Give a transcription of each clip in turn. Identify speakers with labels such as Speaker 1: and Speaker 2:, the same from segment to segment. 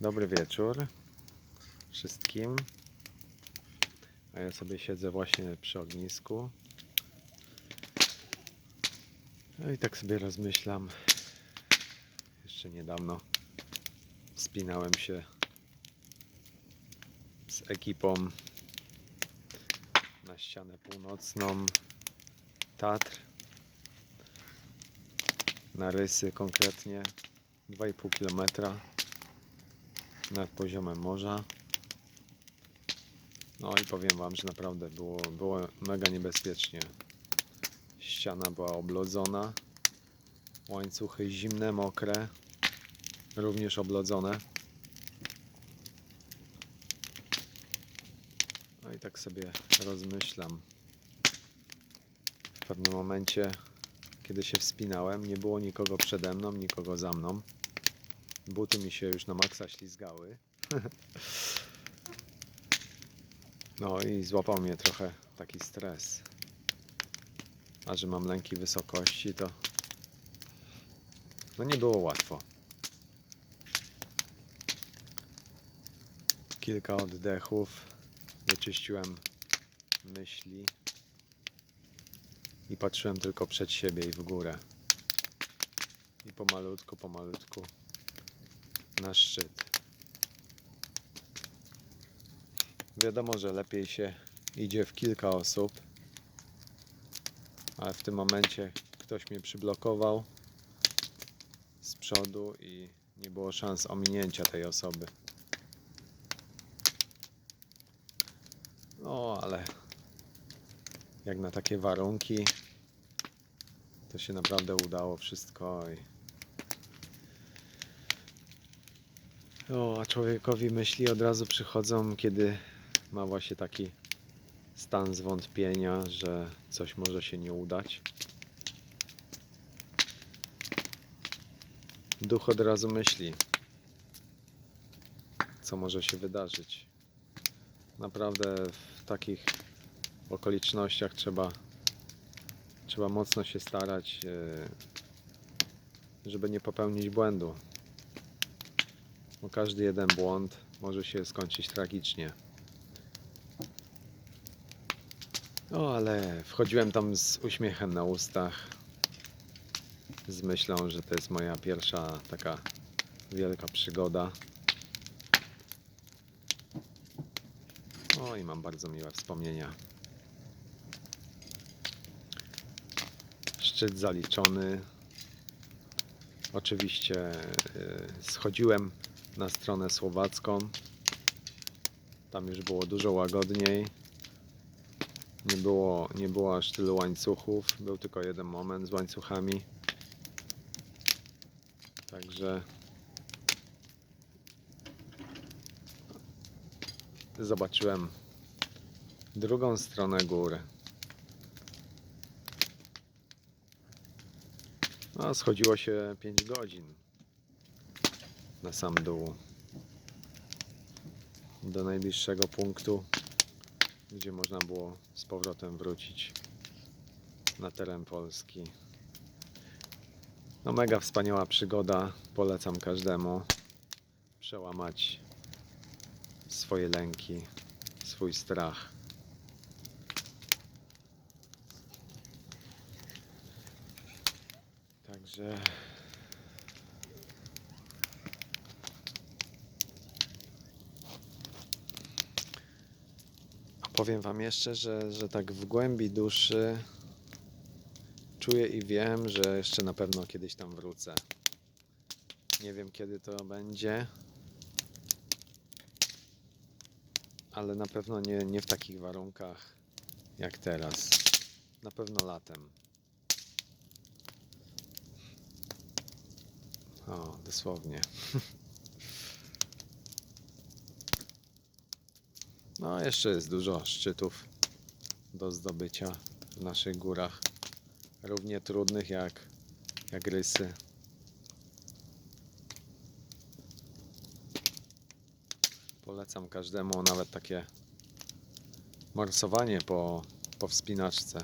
Speaker 1: Dobry wieczór wszystkim. A ja sobie siedzę właśnie przy ognisku. No i tak sobie rozmyślam. Jeszcze niedawno wspinałem się z ekipą na ścianę północną Tatr. Na rysy konkretnie 2,5 kilometra nad poziomem morza. No i powiem Wam, że naprawdę było, było mega niebezpiecznie. Ściana była oblodzona, łańcuchy zimne, mokre, również oblodzone. No i tak sobie rozmyślam. W pewnym momencie, kiedy się wspinałem, nie było nikogo przede mną, nikogo za mną. Buty mi się już na maksa ślizgały. No i złapał mnie trochę taki stres. A że mam lęki wysokości, to no nie było łatwo. Kilka oddechów, wyczyściłem myśli i patrzyłem tylko przed siebie i w górę. I pomalutku, pomalutku na szczyt. Wiadomo, że lepiej się idzie w kilka osób, ale w tym momencie ktoś mnie przyblokował z przodu i nie było szans ominięcia tej osoby. No, ale jak na takie warunki, to się naprawdę udało wszystko i O, a człowiekowi myśli od razu przychodzą, kiedy ma właśnie taki stan zwątpienia, że coś może się nie udać. Duch od razu myśli, co może się wydarzyć. Naprawdę w takich okolicznościach trzeba, trzeba mocno się starać, e, żeby nie popełnić błędu bo każdy jeden błąd może się skończyć tragicznie. No ale wchodziłem tam z uśmiechem na ustach, z myślą, że to jest moja pierwsza taka wielka przygoda. O i mam bardzo miłe wspomnienia. Szczyt zaliczony. Oczywiście yy, schodziłem na stronę słowacką. Tam już było dużo łagodniej. Nie było, nie było aż tylu łańcuchów. Był tylko jeden moment z łańcuchami. Także zobaczyłem drugą stronę góry. A schodziło się 5 godzin na sam dół do najbliższego punktu, gdzie można było z powrotem wrócić na teren Polski. No mega wspaniała przygoda, polecam każdemu przełamać swoje lęki, swój strach. Także Powiem Wam jeszcze, że, że tak w głębi duszy czuję i wiem, że jeszcze na pewno kiedyś tam wrócę. Nie wiem kiedy to będzie, ale na pewno nie, nie w takich warunkach jak teraz. Na pewno latem. O, dosłownie. No, jeszcze jest dużo szczytów do zdobycia w naszych górach. Równie trudnych jak, jak rysy. Polecam każdemu nawet takie morsowanie po, po wspinaczce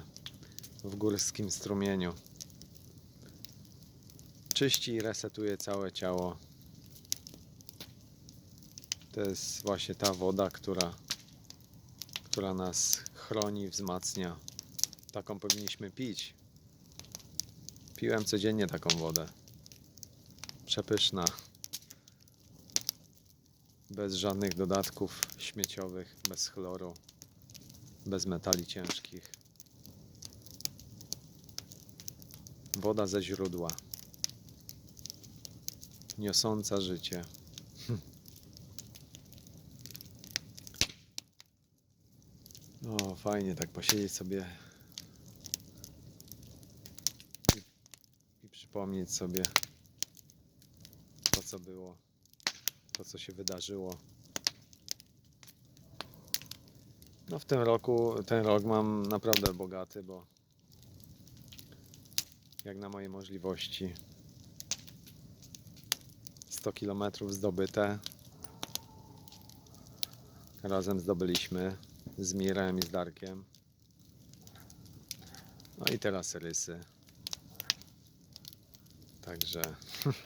Speaker 1: w górskim strumieniu. Czyści i resetuje całe ciało To jest właśnie ta woda, która, która nas chroni, wzmacnia. Taką powinniśmy pić. Piłem codziennie taką wodę. Przepyszna. Bez żadnych dodatków śmieciowych, bez chloru, bez metali ciężkich. Woda ze źródła. Niosąca życie. O, fajnie tak posiedzieć sobie i, i przypomnieć sobie to, co było, to, co się wydarzyło. No w tym roku, ten rok mam naprawdę bogaty, bo jak na moje możliwości 100 km zdobyte razem zdobyliśmy z Mirem i z Darkiem. No i teraz rysy. Także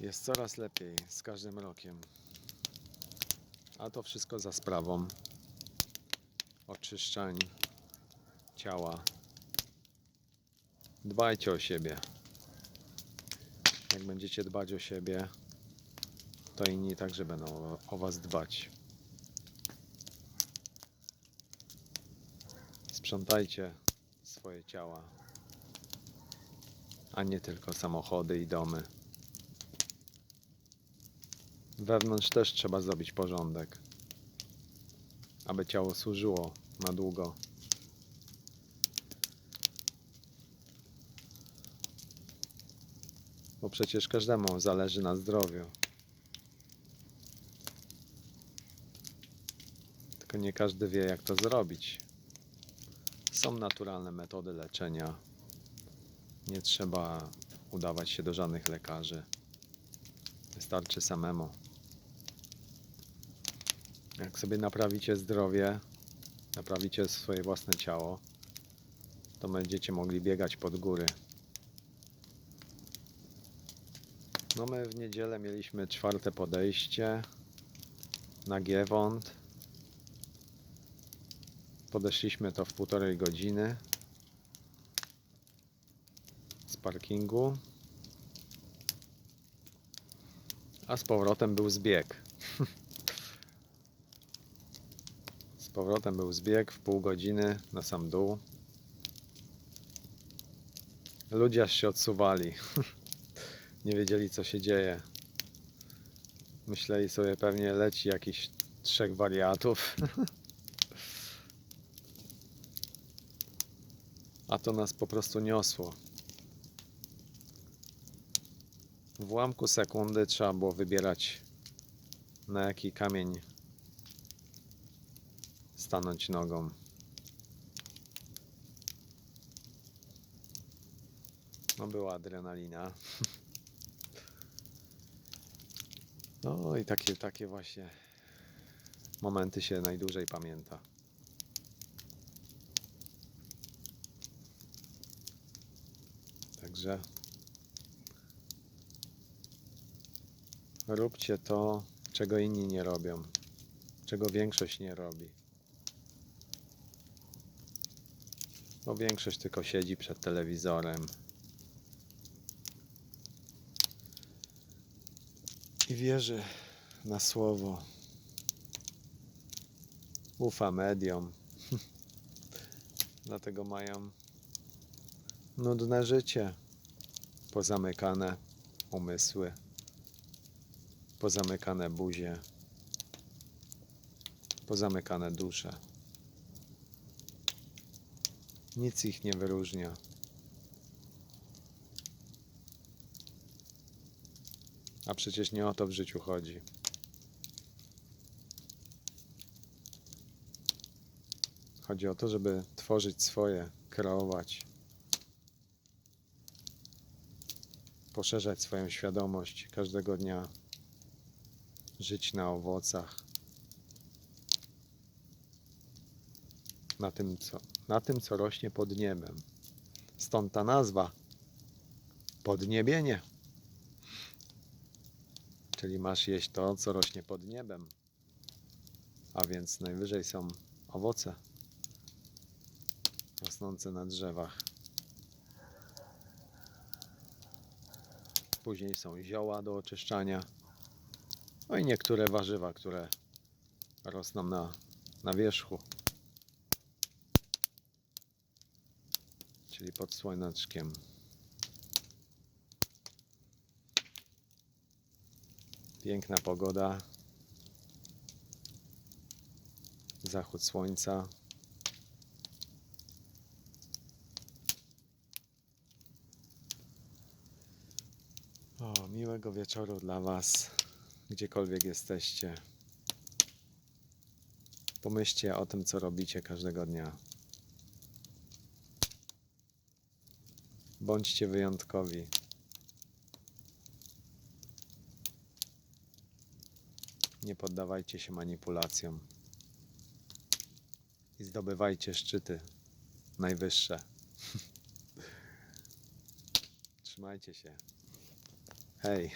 Speaker 1: jest coraz lepiej z każdym rokiem. A to wszystko za sprawą oczyszczań ciała. Dbajcie o siebie. Jak będziecie dbać o siebie, to inni także będą o Was dbać. Sprzątajcie swoje ciała, a nie tylko samochody i domy. Wewnątrz też trzeba zrobić porządek, aby ciało służyło na długo. Bo przecież każdemu zależy na zdrowiu. Tylko nie każdy wie, jak to zrobić. Są naturalne metody leczenia. Nie trzeba udawać się do żadnych lekarzy. Wystarczy samemu. Jak sobie naprawicie zdrowie, naprawicie swoje własne ciało, to będziecie mogli biegać pod góry. No my w niedzielę mieliśmy czwarte podejście na Giewont. Podeszliśmy to w półtorej godziny z parkingu. A z powrotem był zbieg. z powrotem był zbieg w pół godziny na sam dół. Ludzie aż się odsuwali. Nie wiedzieli co się dzieje. Myśleli sobie pewnie leci jakiś trzech wariatów. A to nas po prostu niosło. W ułamku sekundy trzeba było wybierać na jaki kamień stanąć nogą. No była adrenalina. No i takie, takie właśnie momenty się najdłużej pamięta. Także róbcie to, czego inni nie robią, czego większość nie robi. Bo większość tylko siedzi przed telewizorem i wierzy na słowo. Ufa mediom. Dlatego mają nudne życie. Pozamykane umysły. Pozamykane buzie. Pozamykane dusze. Nic ich nie wyróżnia. A przecież nie o to w życiu chodzi. Chodzi o to, żeby tworzyć swoje, kreować, poszerzać swoją świadomość każdego dnia, żyć na owocach, na tym, co, na tym, co rośnie pod niebem. Stąd ta nazwa podniebienie. Czyli masz jeść to, co rośnie pod niebem. A więc najwyżej są owoce rosnące na drzewach. Później są zioła do oczyszczania. No i niektóre warzywa, które rosną na, na wierzchu. Czyli pod słoneczkiem. Piękna pogoda. Zachód słońca. O, miłego wieczoru dla Was, gdziekolwiek jesteście. Pomyślcie o tym, co robicie każdego dnia. Bądźcie wyjątkowi. Nie poddawajcie się manipulacjom. I zdobywajcie szczyty najwyższe. Trzymajcie się. Hey.